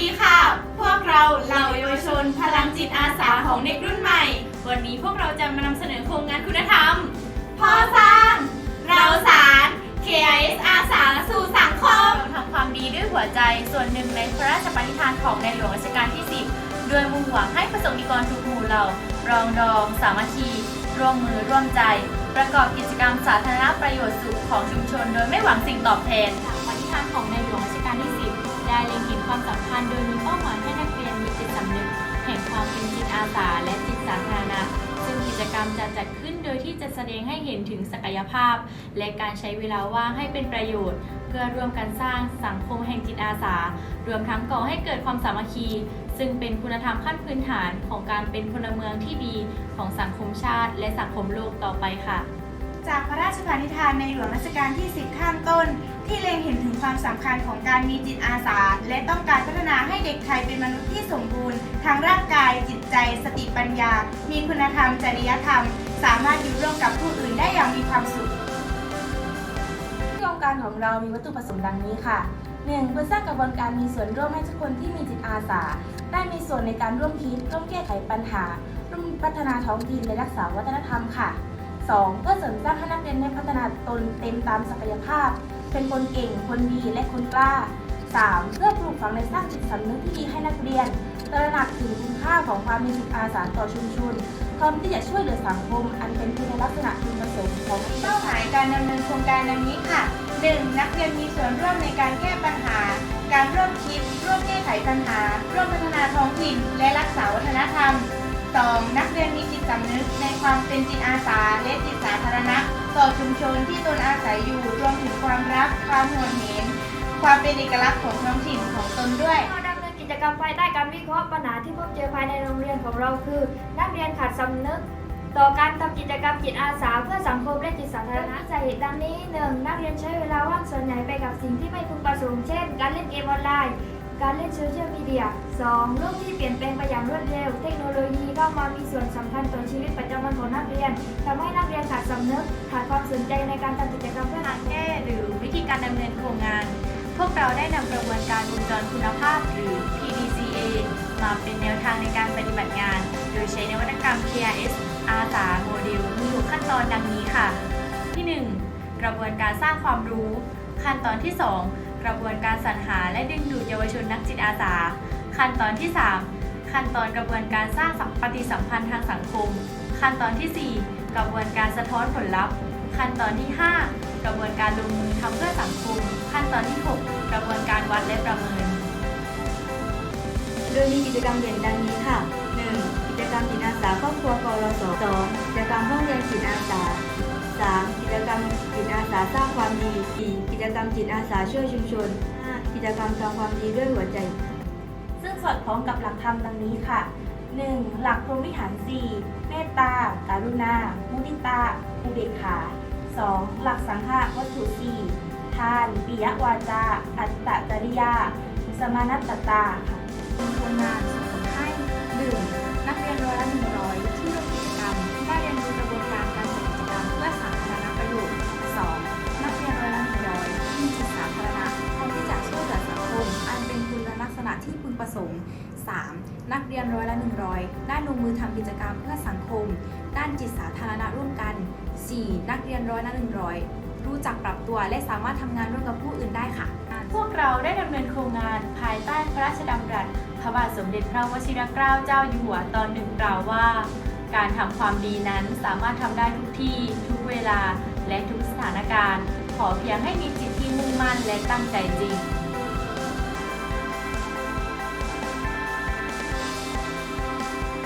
ดีค่ะ พวกเราเหล่าเยาวชนพลังจิตอาสาของเด็กรุ่นใหม่ วันนี้พวกเราจะมานำเสนอโครงงานคุณธรรม พ่อสร้าง เราสาร KIS อาสาสู่สังคมทำความดีด้วยหัวใจส่วนหนึ่งในพระราชปณิธานของในหลวงรัชกาลที่ 10 โดยมุ่งหวังให้ประสงค์นิกรทุกหมู่เหล่ารองดอง สามัคคี ร่วมมือร่วมใจ ประกอบกิจกรรมสาธารณประโยชน์สุขของชุมชน โดยไม่หวังสิ่งตอบแทนปณิธานของในหลวงรัชกาลที่10 ได้เล็งเห็นความสำคัญโดยมีเป้าหมายให้นักเรียนมีจิตสำนึกแห่งความเป็นจิตอาสาและจิตสาธารณะซึ่งกิจกรรมจะจัดขึ้นโดยที่จะแสดงให้เห็นถึงศักยภาพ และการใช้เวลาว่างให้เป็นประโยชน์ เพื่อร่วมกันสร้างสังคมแห่งจิตอาสา รวมทั้งก่อให้เกิดความสามัคคี ซึ่งเป็นคุณธรรมขั้นพื้นฐานของการเป็นพลเมืองที่ดีของสังคมชาติ และสังคมโลกต่อไปค่ะ จากพระราชปณิธานในหลวงรัชกาลที่ 10ข้างต้น ที่เล็งเห็นถึงความสำคัญของการมีจิตอาสา และต้องการพัฒนาให้เด็กไทยเป็นมนุษย์ที่สมบูรณ์ทางร่างกาย จิตใจ สติปัญญา มีคุณธรรม จริยธรรม สามารถอยู่ร่วมกับผู้อื่นได้อย่างมีความสุขโครงการของเรามีวัตถุประสงค์ดังนี้ค่ะ 1. เพื่อสร้างกระบวนการมีส่วนร่วมให้ทุกคนที่มีจิตอาสา ได้มีส่วนในการร่วมคิดร่วมแก้ไขปัญหา ร่วมพัฒนาท้องถิ่นและรักษาวัฒนธรรมค่ะ 2. เพื่อเสริมสร้างให้นักเรียนได้พัฒนาตนเต็มตามศักยภาพ เป็นคนเก่ง คนดี และคนกล้า 3. เพื่อปลูกฝังและสร้างจิตสำนึกที่ดีให้นักเรียน ตระหนักถึงคุณค่าของความมีจิตอาสาต่อชุมชนพร้อมที่จะช่วยเหลือสังคม อันเป็นคุณลักษณะคุณประสงค์ของเป้าหมายการดำเนินโครงการดังนี้ค่ะ 1. นักเรียนมีส่วนร่วมในการแก้ปัญหา การร่วมคิด ร่วมแก้ไขปัญหา ร่วมพัฒนาท้องถิ่น และรักษาวัฒนธรรม 2. นักเรียนมีจิตสำนึกในความเป็นจิตอาสาและจิตสา อชุมชนที่ตนอาศัยอยู่รวมถึงความรัก ความห่วงเห็น ความเป็นเอกลักษณ์ของท้องถิ่นของตนด้วยเราดำเนินกิจกรรมภายใต้การวิเคราะห์ปัญหาที่พบเจอภายในโรงเรียนของเราคือ นักเรียนขาดสำนึก ต่อการทำกิจกรรมจิตอาสาเพื่อสังคมและจิตสาธารณะสาเหตุดังนี้ 1. นักเรียนใช้เวลาว่างส่วนใหญ่ไปกับสิ่งที่ไม่พึงประสงค์เช่น การเล่นเกมออนไลน์ การเล่นโซเชียลมีเดีย 2. โลกที่เปลี่ยนแปลงไปอย่างรวดเร็ว เทคโนโลยีเข้ามามีส่วนสำคัญต่อชีวิตประจำวันของนักเรียนทำให้นักเรียนขาดสำนึกขาดความสนใจในการทำกิจกรรมเพื่อทางแก้หรือวิธีการดำเนินโครงงาน พวกเราได้นำกระบวนการวงจรคุณภาพหรือ PDCA มาเป็นแนวทางในการปฏิบัติงาน โดยใช้นวัตกรรม KRS อาสาโมเดลมี6ขั้นตอนดังนี้ค่ะ ที่ 1. กระบวนการสร้างความรู้ ขั้นตอนที่ 2 ระบวนการสรรหาและดึงดูดเยาวชนนักจิตอาสา ขั้นตอนที่ 3 ขั้นตอนกระบวนการสร้างสัมปฏิสัมพันธ์ทางสังคม ขั้นตอนทีสี่ 4 กระบวนการสะท้อนผลลัพธ์ ขั้นตอนที่ 5 กระบวนการลงมือทำเพื่อสังคม ขั้นตอนที่ 6 กระบวนการวัดและประเมิน โดยมีกิจกรรมเด่นดังนี้ค่ะ 1. กิจกรรมจิตอาสาครอบครัวกรส 2. 4. กิจกรรมจิตอาสาช่วยชุมชน 5. กิจกรรมทำความดีด้วยหัวใจ ซึ่งสอดคล้องกับหลักธรรมดังนี้ค่ะ 1. หลักพรหมวิหาร 4 เมตตา การุณา มุทิตา อุเบกขา 2. หลักสังฆวัตถุ 4 ทาน ปิยวาจา อัตตจริยา สมานัตตาค่ะโครงานส่งผลให้ 1. นักเรียนร้อยละ100ที่ร่วม 3. นักเรียนร้อยละ 100 ได้ลงมือทำกิจกรรมเพื่อสังคม ด้านจิตสาธารณะร่วมกัน 4. นักเรียนร้อยละ 100 รู้จักปรับตัวและสามารถทำงานร่วมกับผู้อื่นได้ค่ะ พวกเราได้ดำเนินโครงงานภายใต้พระราชดำรัสพระบาทสมเด็จพระวชิรเกล้าเจ้าอยู่หัวตอนหนึ่งกล่าวว่า การทำความดีนั้นสามารถทำได้ทุกที่ทุกเวลาและทุกสถานการณ์ ขอเพียงให้มีจิตที่มุ่งมั่นและตั้งใจจริง